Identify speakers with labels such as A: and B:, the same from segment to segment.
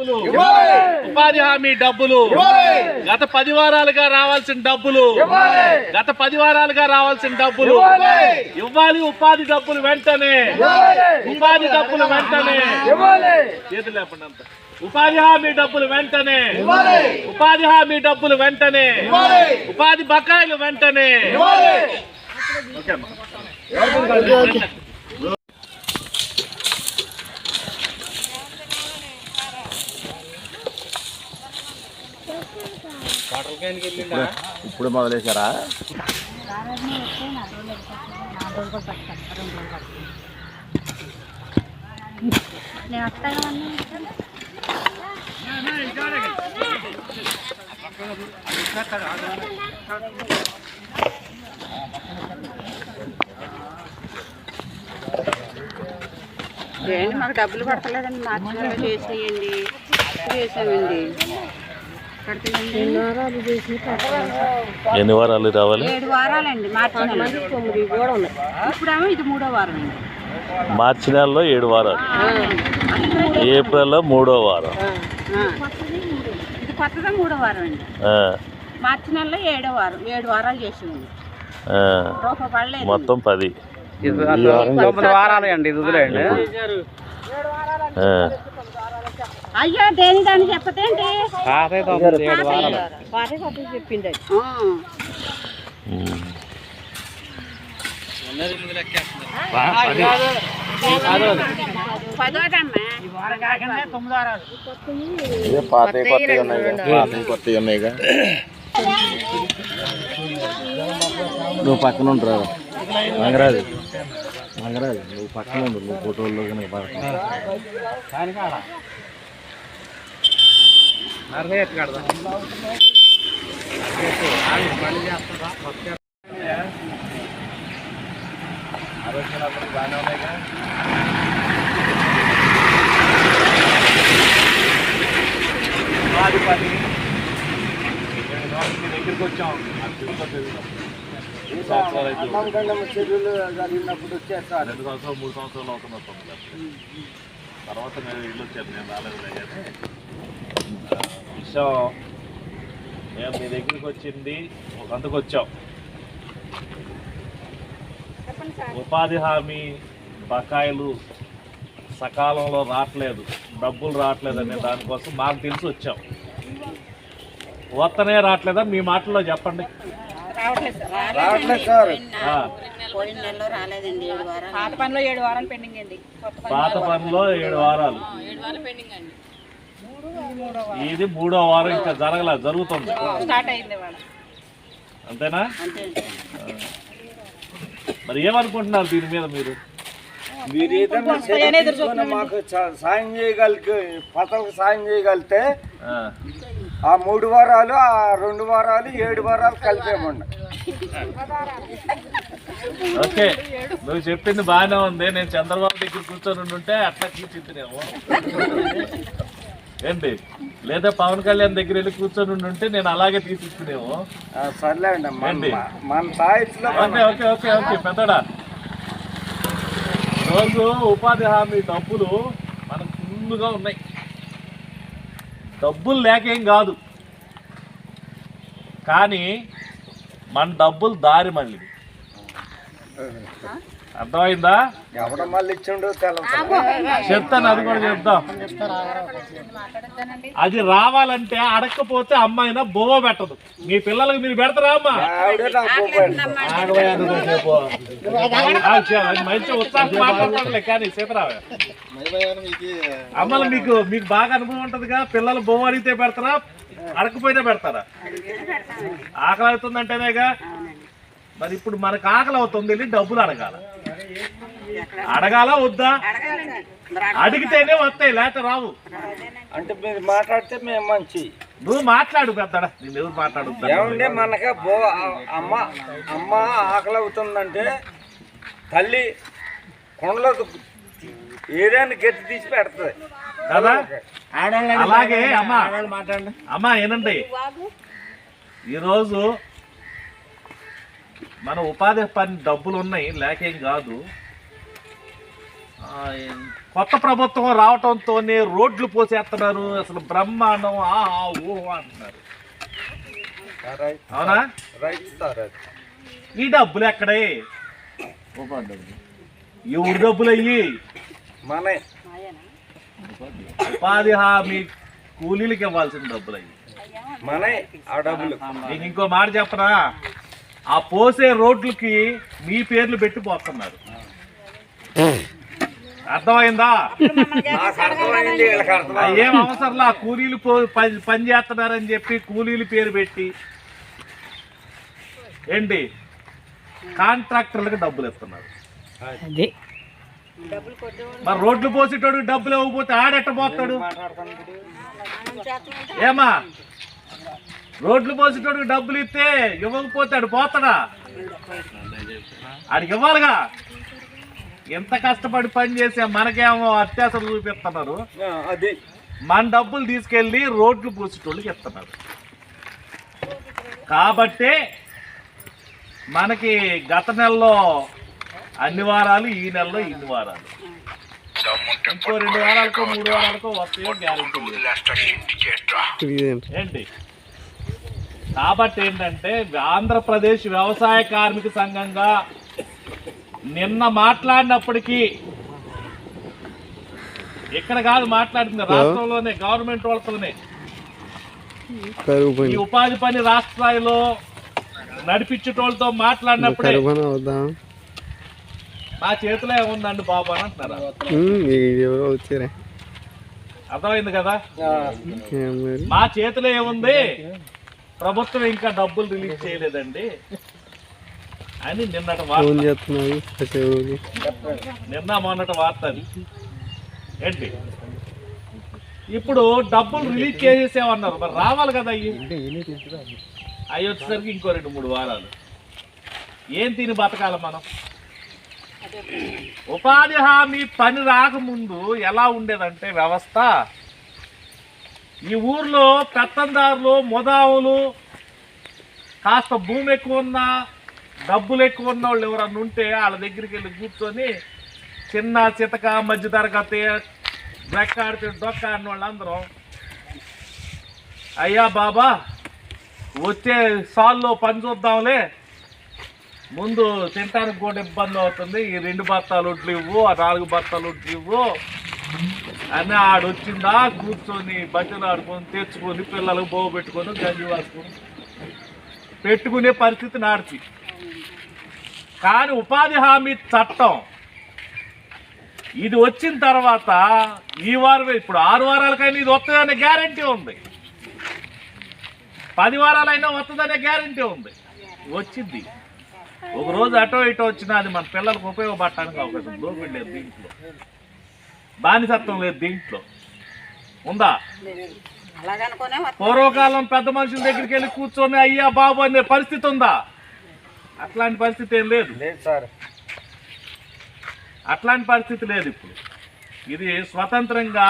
A: డబ్బులు. ఉపాధి హామీ డబ్బులు. గత పది వారాలుగా రావాల్సిన డబ్బులు. గత పది వారాలుగా రావాల్సిన డబ్బులు. ఇవ్వాలి. ఉపాధి డబ్బులు వెంటనే. ఉపాధి డబ్బులు వెంటనే. చేతులు లేపండి అంత. ఉపాధి హామీ డబ్బులు వెంటనే. ఉపాధి హామీ డబ్బులు వెంటనే. ఉపాధి బకాయిలు వెంటనే. ఓకే అమ్మా.
B: ఇప్పుడు మొదలేశారా
C: వారాన్ని వస్తే నాలుగు రోజులు పడుతుంది నాలుగు రోజులు కూడా పట్టుకుంటాను రెండు రోజులు పడుతుంది నేను వస్తాను అన్నీ
D: ఏంటి మాకు డబ్బులు పడతలేదండి మార్చి చేసేయండి చేసామండి
B: ఎన్ని వారాలు రావాలి?
D: ఏడు వారాలండి మార్చి నెల తొమ్మిది కూడా ఉన్నాయి. ఇప్పుడేమో ఇది మూడో వారం అండి
B: మార్చి నెలలో ఏడు వారాలు. ఏప్రిల్లో మూడో వారం.
D: ఆ. ఇది కొత్తగా మూడో వారం అండి
B: ఆ,
D: మార్చి నెలలో ఏడో వారం ఏడు వారాలు
B: మొత్తం పది.
E: వారాలు అండి ఇది
D: అయ్యో దేని దాన్ని చెప్పతేంటి? చెప్పింది
B: పాతవి కొత్తవి ఉన్నాయి పాతవి కొత్తవి ఉన్నాయిగా. నువ్వు పక్కన ఉండరా మంగరాజు మంగరాజు నువ్వు పక్కన ఉండు. నువ్వు ఫోటోల్లో కానీ
A: ఎత్తు పని మీ దగ్గరికి వచ్చాం అది తిరుపతి ఎన్ని సంవత్సరాలు అయితే రెండు సంవత్సరాలు మూడు సంవత్సరాలు అవుతుంది తర్వాత నేను ఇల్లు వచ్చాను నేను రాలేదులే విషయం మేము మీ దగ్గరికి వచ్చింది ఒక అందుకు వచ్చాం ఉపాధి హామీ బకాయిలు సకాలంలో రావట్లేదు డబ్బులు రావట్లేదు అనే దానికోసం మాకు తెలిసి వచ్చాం. వస్తనే రావట్లేదా? మీ మాటల్లో చెప్పండి.
F: పాత పనిలో ఏడు వారాలు
A: ఇది మూడో వారం ఇంకా జరగల జరుగుతుంది. అంతేనా?
D: అంతే.
A: మరి ఏమనుకుంటున్నారు దీని మీద మీరు?
G: మీరు ఏదైనా మాకు సాయం చేయగలిగే పతలకు సాయం చేయగలిగితే
A: ఆ,
G: మూడు వారాలు ఆ రెండు వారాలు ఏడు వారాలు కలిపేమండి
A: ఓకే. నువ్వు చెప్పింది బాగానే ఉంది. నేను చంద్రబాబు దగ్గర కూర్చొని ఉంటే అట్లా తీర్చిద్దునేమో ఏంటి? లేదా పవన్ కళ్యాణ్ దగ్గర వెళ్ళి కూర్చొని ఉంటే నేను అలాగే తీసిస్తున్నామో
G: ఆ, సర్లేండి మన
A: ఓకే ఓకే పెద్దడా. రోజు ఉపాధి హామీ డబ్బులు మనకు ఫుల్గా ఉన్నాయి. డబ్బులు లేకేం కాదు. కానీ మన డబ్బులు దారి మళ్ళీ అర్థమైందా?
G: ఎవడ మళ్ళీ ఇచ్చిండో
A: చెప్తాను అది కూడా చెప్తాం అది రావాలంటే అడగకపోతే అమ్మాయినా బోవ పెట్టదు. మీ పిల్లలకు మీరు పెడతారా అమ్మా? మంచి ఉత్సాహం మాట్లాడలే కానీ సీతరావు అమ్మలు మీకు మీకు బాగా అనుభవం ఉంటదిగా. పిల్లలు బొమ్మ అడిగితే పెడతారా? అడగకపోయినా పెడతారా? ఆకలి అవుతుందంటేనేగా. మరి ఇప్పుడు మనకు ఆకలి అవుతుంది వెళ్ళి డబ్బులు అడగాల. అడగాల వద్దా? అడిగితేనే వస్తాయి లేకపోతే రావు.
G: అంటే మీరు మాట్లాడితే మేము మంచి.
A: నువ్వు మాట్లాడు పెద్దడా. నేను ఎవరు మాట్లాడు
G: ఏమంటే మనక బో అమ్మ అమ్మ ఆకలి అవుతుందంటే తల్లి కొండలో ఏదైనా గట్టి తీసి పెడుతుంది.
A: కదా? అలాగే అమ్మ. అమ్మ ఏనండి? ఈరోజు మన ఉపాధి పని డబ్బులు ఉన్నాయి లేకేం కాదు. ఆ, కొత్త ప్రభుత్వం రావటంతోనే రోడ్లు పోసేస్తున్నారు అసలు బ్రహ్మాండం ఆహా ఊహ అంటున్నారు. అవునా. ఈ డబ్బులు ఎక్కడే? ఎవరి డబ్బులు అయ్యి?
G: మనే.
A: ఉపాధి హామీ కూలీలకి ఇవ్వాల్సిన డబ్బులు అయ్యి.
G: మనే ఆ డబ్బులు.
A: ఇంకో మాట చెప్పనా? ఆ పోసే రోడ్లకి మీ పేర్లు పెట్టి పోతున్నారు అర్థమైందా? ఏం అవసరంలా? కూలీలు పని చేస్తున్నారని చెప్పి కూలీలు పేరు పెట్టి. ఏంటి? కాంట్రాక్టర్లకు డబ్బులు ఇస్తున్నారు. మరి రోడ్లు పోసేటోడికి డబ్బులు ఇవ్వకపోతే ఆడెట్ట పోతాడు? ఏమా? రోడ్లు పోసేటోడికి డబ్బులు ఇస్తే ఇవ్వకపోతే ఆడు పోతాడా? ఆడికి ఇవ్వాలిగా. ఎంత కష్టపడి పని చేసే మనకేమో అత్యాసలు చూపిస్తున్నారు. మన డబ్బులు తీసుకెళ్ళి రోడ్లు పూసేటోళ్ళకి ఇస్తున్నారు. కాబట్టి మనకి గత నెలలో అన్ని వారాలు ఈ నెలలో ఇన్ని వారాలు. ఇంకో రెండు వారాలకో మూడు వారాలకో వస్తాయో గ్యారెంటీ లేదు. ఏంటి? కాబట్టి ఏంటంటే ఆంధ్రప్రదేశ్ వ్యవసాయ కార్మిక సంఘంగా నిన్న మాట్లాడినప్పటికీ ఇక్కడ కాదు మాట్లాడింది రాష్ట్రంలోనే గవర్నమెంట్ వాళ్ళతోనే. ఈ ఉపాధి పని రాష్ట్ర స్థాయిలో నడిపించేటోళ్ళతో మాట్లాడినప్పుడే మా చేతిలో ఏముందండి బాబు అని అంటున్నారా? అర్థమైంది కదా? మా చేతిలో ఏముంది? ప్రభుత్వం ఇంకా డబ్బులు రిలీజ్ చేయలేదండి. అని నిన్నటి వార్త. నిన్న మొన్నటి వార్త అది. ఏంటి? ఇప్పుడు డబ్బులు రిలీజ్ చేసేసామన్నారు మరి రావాలి కదా అయ్యి. అవి వచ్చేసరికి ఇంకో రెండు మూడు వారాలు. ఏం తిని బతకాలి మనం? ఉపాధి హామీ పని రాకముందు ఎలా ఉండేదంటే వ్యవస్థ ఈ ఊర్లో పెత్తందారులు ముదావులు కాస్త భూమి ఎక్కువ ఉన్నా డబ్బులు ఎక్కువ ఉన్న వాళ్ళు ఎవరన్నా ఉంటే వాళ్ళ దగ్గరికి వెళ్ళి కూర్చొని చిన్న చితక మధ్య తరగతి రెక్కాడితే డొక్క అన్న వాళ్ళందరం అయ్యా బాబా వచ్చే సాల్లో పని చూద్దాంలే. ముందు తినడానికి కూడా ఇబ్బంది అవుతుంది. ఈ రెండు బత్తాలు ఒడ్లు ఇవ్వు ఆ నాలుగు బత్తాలు ఒడ్లు ఇవ్వు. అని ఆడొచ్చిందా కూర్చొని బట్టలు ఆడుకొని తెచ్చుకొని పిల్లలకు బోగు పెట్టుకొని గంజి వాసుకొని పెట్టుకునే పరిస్థితి నాడిచి కానీ ఉపాధి హామీ చట్టం ఇది వచ్చిన తర్వాత ఈ వారం ఇప్పుడు ఆరు వారాలకైనా ఇది వస్తుందనే గ్యారంటీ ఉంది. పది వారాలైనా వస్తుందనే గ్యారంటీ ఉంది. వచ్చింది. ఒక రోజు అటో ఇటో వచ్చినా అది మన పిల్లలకు ఉపయోగపడటానికి అవకాశం దోపిడి లేదు దీంట్లో. బానిసత్వం లేదు దీంట్లో. ఉందా? పూర్వకాలం పెద్ద మనుషుల దగ్గరికి వెళ్ళి కూర్చొని అయ్యా బాబు అనే పరిస్థితి ఉందా? అట్లాంటి పరిస్థితి ఏం లేదు.
G: లేదు సార్.
A: అట్లాంటి పరిస్థితి లేదు ఇప్పుడు. ఇది స్వతంత్రంగా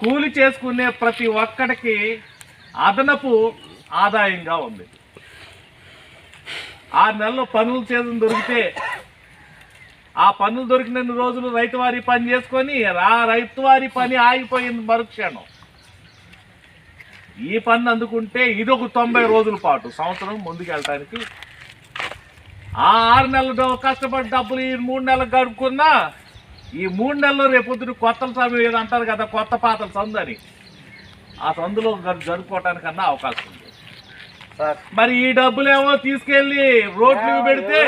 A: కూలి చేసుకునే ప్రతి ఒక్కడికి అదనపు ఆదాయంగా ఉంది. ఆరు నెలలు పనులు చేయడం దొరికితే ఆ పనులు దొరికినన్ని రోజులు రైతువారి పని చేసుకొని ఆ రైతువారి పని ఆగిపోయింది మరుక్షణం. ఈ పని అందుకుంటే ఇది ఒక తొంభై రోజుల పాటు సంవత్సరం ముందుకు వెళ్ళటానికి ఆ ఆరు నెలలు కష్టపడి డబ్బులు ఈ మూడు నెలలు గడుపుకున్నా ఈ మూడు నెలలు రేపొద్దున కొత్త సమయం ఏదో అంటారు కదా కొత్త పాతల సందు అని. ఆ సందులో జరుపుకోవటానికన్నా అవకాశం ఉంది. మరి ఈ డబ్బులేమో తీసుకెళ్ళి రోడ్లు పెడితే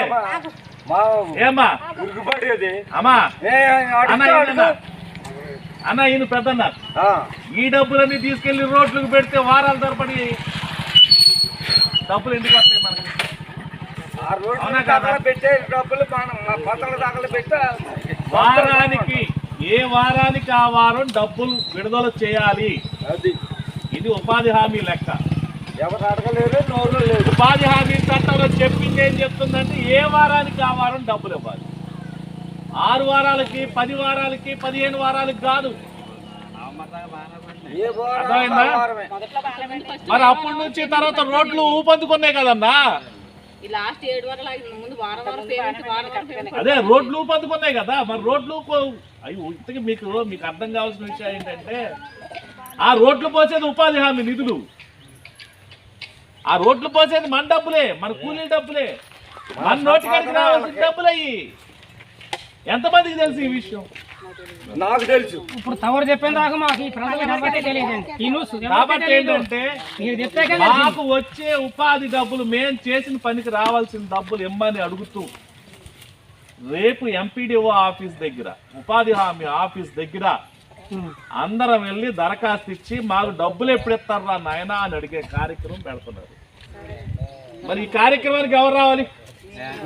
G: మా
A: ఏమా
G: ఉరుగుపడేది
A: అమ్మా. అన్న ఈయన పెద్దన్న. ఈ డబ్బులన్నీ తీసుకెళ్ళి రోడ్లకు పెడితే వారాల తరబడి డబ్బులు ఎందుకు వస్తాయి మనకి? వారానికి ఏ వారానికి ఆ వారం డబ్బులు విడుదల చేయాలి? ఇది ఉపాధి హామీ లెక్క.
G: ఎవరు అడగలేరు నోరు లేదు.
A: ఉపాధి హామీ చెప్పింది ఏం చెప్తుందంటే ఏ వారానికి ఆ వారం డబ్బులు ఇవ్వాలి. ఆరు వారాలకి పది వారాలకి పదిహేను వారాలకి కాదు. మరి అప్పటి నుంచి తర్వాత రోడ్లు ఊపందుకున్నాయి కదన్నా? అదే రోడ్లు ఊపందుకున్నాయి కదా. మరి రోడ్లు అవి ఇంతకీ మీకు మీకు అర్థం కావాల్సిన విషయం ఏంటంటే ఆ రోడ్లు పోసేది ఉపాధి హామీ నిధులు. ఆ రోడ్లు పోసేది మన డబ్బులే మన కూలీ డబ్బులే. మన నోటికాడికి రావాల్సిన డబ్బులు అయ్యి ఎంతమందికి తెలుసు ఈ విషయం?
G: నాకు తెలుసు.
H: ఇప్పుడు తవరు చెప్పిన దాకా మాకు ఈ
A: కాబట్టి. ఏంటంటే
H: మీరు చెప్పాక
A: మాకు వచ్చే ఉపాధి డబ్బులు మేం చేసిన పనికి రావాల్సిన డబ్బులు ఇమ్మని అడుగుతూ రేపు ఎంపీడీఓ ఆఫీస్ దగ్గర ఉపాధి హామీ ఆఫీస్ దగ్గర అందరం వెళ్ళి దరఖాస్తు ఇచ్చి మాకు డబ్బులు ఎప్పుడు ఇస్తారా నాయనా అని అడిగే కార్యక్రమం పెడుతున్నారు. మరి ఈ కార్యక్రమానికి ఎవరు రావాలి?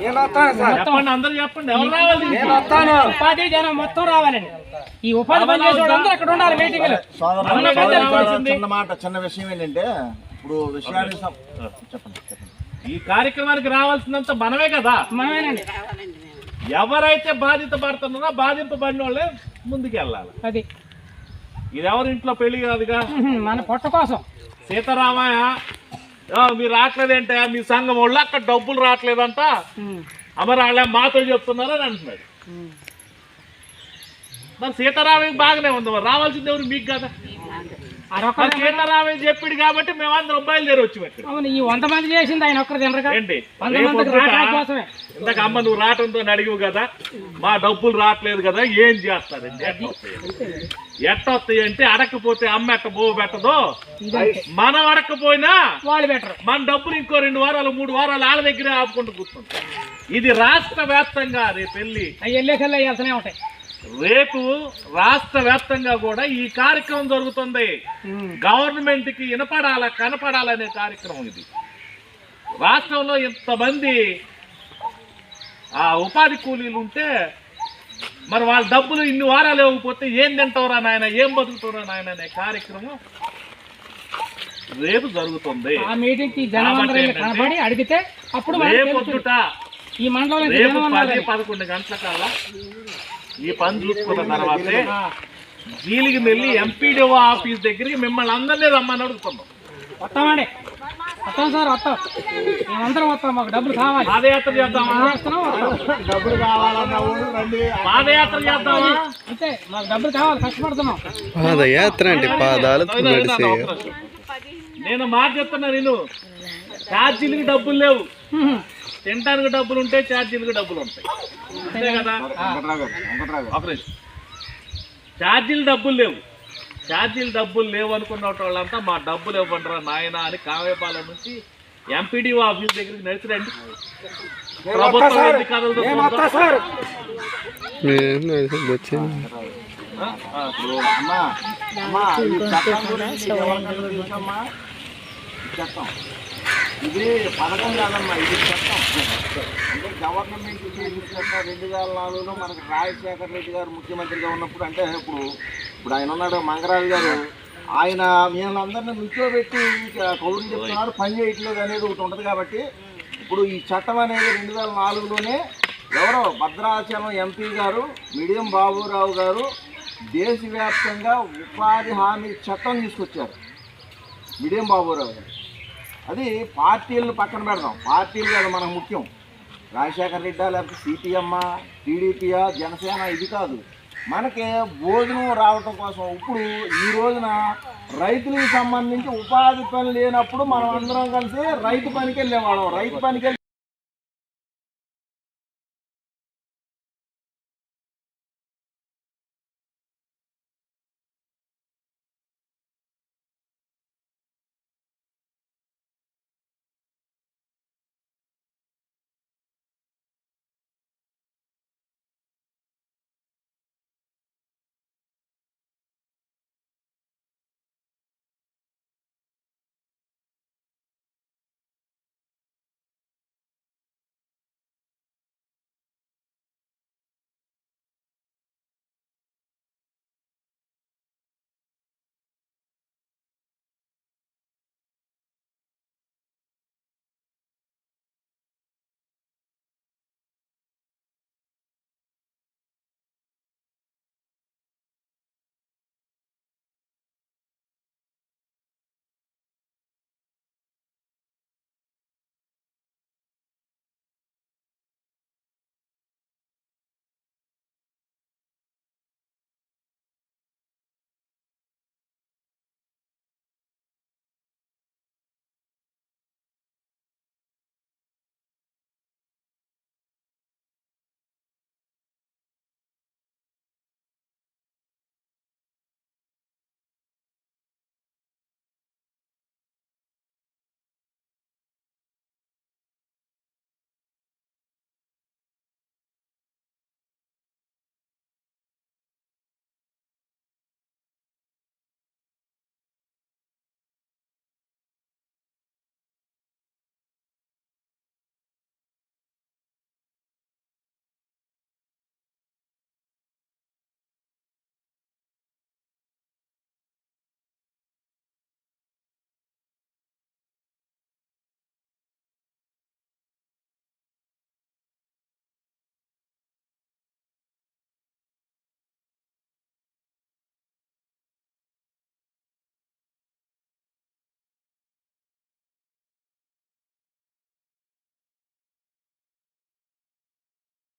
G: నేను వస్తాను సార్.
A: చెప్పండి అందరూ చెప్పండి. ఎవరు రావాలి?
G: నేను వస్తాను.
H: ఉపాధి జనం మొత్తం రావాలండి. ఈ ఉపాధి అక్కడ ఉండాలి.
B: చిన్న మాట చిన్న విషయం ఏంటంటే ఇప్పుడు చెప్పండి
A: ఈ కార్యక్రమానికి రావాల్సినంత మనమే కదా.
H: మనమేనండి.
A: ఎవరైతే బాధిత పడుతున్నారో బాధింపబడిన వాళ్ళే ముందుకు వెళ్ళాలి
H: అది.
A: ఇది ఎవరి ఇంట్లో పెళ్ళి కాదుగా?
H: మన పొట్ట కోసం.
A: సీతారామయ్య మీరు రావట్లేదంటే మీ సంఘం వాళ్ళు అక్కడ డబ్బులు రావట్లేదంట. అమరు వాళ్ళ మాతో చెప్తున్నారు అని అంటున్నాడు. మరి సీతారామయ్య బాగానే ఉంది మరి రావాల్సింది ఎవరు? మీకు కదా. సీతారామయ్య చెప్పాడు కాబట్టి మేమందరం బయలుదేరి వచ్చి ఇక్కడ
H: అవును ఈ వంద మంది చేసింది ఆయన ఒక్కరు తినరుగా వంద
A: రేపు
H: మందికి
A: పొద్దుట
H: రావడం కోసమే.
A: ఇందాక అమ్మ నువ్వు రావటంతో అడిగివు కదా మా డబ్బులు రావట్లేదు కదా ఏం చేస్తారండి? ఎట్ట వస్తాయి? ఎట్ట వస్తాయి అంటే అడగకపోతే అమ్మ ఎట్ట బోవు పెట్టదో? మనం అడగకపోయినా
H: వాళ్ళు బెటర్
A: మన డబ్బులు ఇంకో రెండు వారాలు మూడు వారాలు వాళ్ళ దగ్గరే ఆపుకుంటూ కూర్చుంటాం. ఇది రాష్ట్ర వ్యాప్తంగా రేపు వెళ్ళి
H: అవి వెళ్ళేసల్లా వెళ్తూనే ఉంటాయి.
A: రేపు రాష్ట్ర వ్యాప్తంగా కూడా ఈ కార్యక్రమం జరుగుతుంది. గవర్నమెంట్కి వినపడాల కనపడాలనే కార్యక్రమం ఇది రాష్ట్రంలో ఇంతమంది ఆ ఉపాధి కూలీలు ఉంటే మరి వాళ్ళ డబ్బులు ఇన్ని వారాలు ఇవ్వకపోతే ఏం తింటావురా నాయన ఏం బతుకుతావురా నాయన అనే కార్యక్రమం రేపు జరుగుతుంది
H: ఆ కనబడి అడిగితే అప్పుడు
A: రేపు. పొద్దుట
H: ఈ మండలంలో
A: పది పదకొండు గంటల కల్లా ఈ పని చూసుకున్న తర్వాతే జీలికి వెళ్ళి ఎంపీడీఓ ఆఫీస్ దగ్గరికి మిమ్మల్ని అందరినీ రమ్మని అడుగుతున్నాం.
H: వస్తామండి వస్తాం సార్ వస్తాం. మేమందరం వస్తాం మాకు డబ్బులు కావాలి.
A: పాదయాత్ర చేద్దామా.
B: డబ్బులు కావాలన్నా
A: పాదయాత్ర చేద్దామా?
H: అంతే మాకు డబ్బులు కావాలి కష్టపడుతున్నాం.
E: పాదయాత్ర అంటే పాదాలతో
A: నేను మాట చెప్తున్నా నేను. ఛార్జీలకు డబ్బులు లేవు. తినడానికి డబ్బులు ఉంటే ఛార్జీలకు డబ్బులు ఉంటాయి. అంతే కదా. ఛార్జీలు డబ్బులు లేవు. ఛార్జీలు డబ్బులు లేవు అనుకున్న వాళ్ళంతా మా డబ్బులు ఇవ్వండిరా నాయన అని కావేపాలెం నుంచి ఎంపీడీఓ ఆఫీస్ దగ్గరికి నడిచి రండి
G: నేను వస్తా
A: ప్రభుత్వం ఎన్ని కథలతో
B: అమ్మా చట్టం ఇది పథకం కాదమ్మా ఇది చట్టం అంటే గవర్నమెంట్ చేసిన చట్టం రెండు వేల నాలుగులో మనకి రాజశేఖర రెడ్డి గారు ముఖ్యమంత్రిగా ఉన్నప్పుడు అంటే ఇప్పుడు ఇప్పుడు ఆయన ఉన్నాడు మంగరాజు గారు. ఆయన వీళ్ళందరినీ నిల్చోబెట్టి కౌలు చెప్తున్నారు. పని చేయట్లేదు అనేది ఒకటి ఉంటుంది కాబట్టి ఇప్పుడు ఈ చట్టం అనేది రెండు వేల నాలుగులోనే ఎవరో భద్రాచలం ఎంపీ గారు మిడియం బాబురావు గారు దేశవ్యాప్తంగా ఉపాధి హామీ చట్టం తీసుకొచ్చారు. మిడియం బాబురావు గారు. అది పార్టీలను పక్కన పెడదాం. పార్టీలు కాదు మనకు ముఖ్యం. రాజశేఖర రెడ్డి లేకపోతే సిపిఎమ్మా టీడీపీయా జనసేన ఇది కాదు. మనకి భోజనం రావటం కోసం ఇప్పుడు ఈ రోజున రైతులకు సంబంధించి ఉపాధి పని లేనప్పుడు మనం అందరం కలిసి రైతు పనికి వెళ్ళేవాళ్ళం రైతు పనికి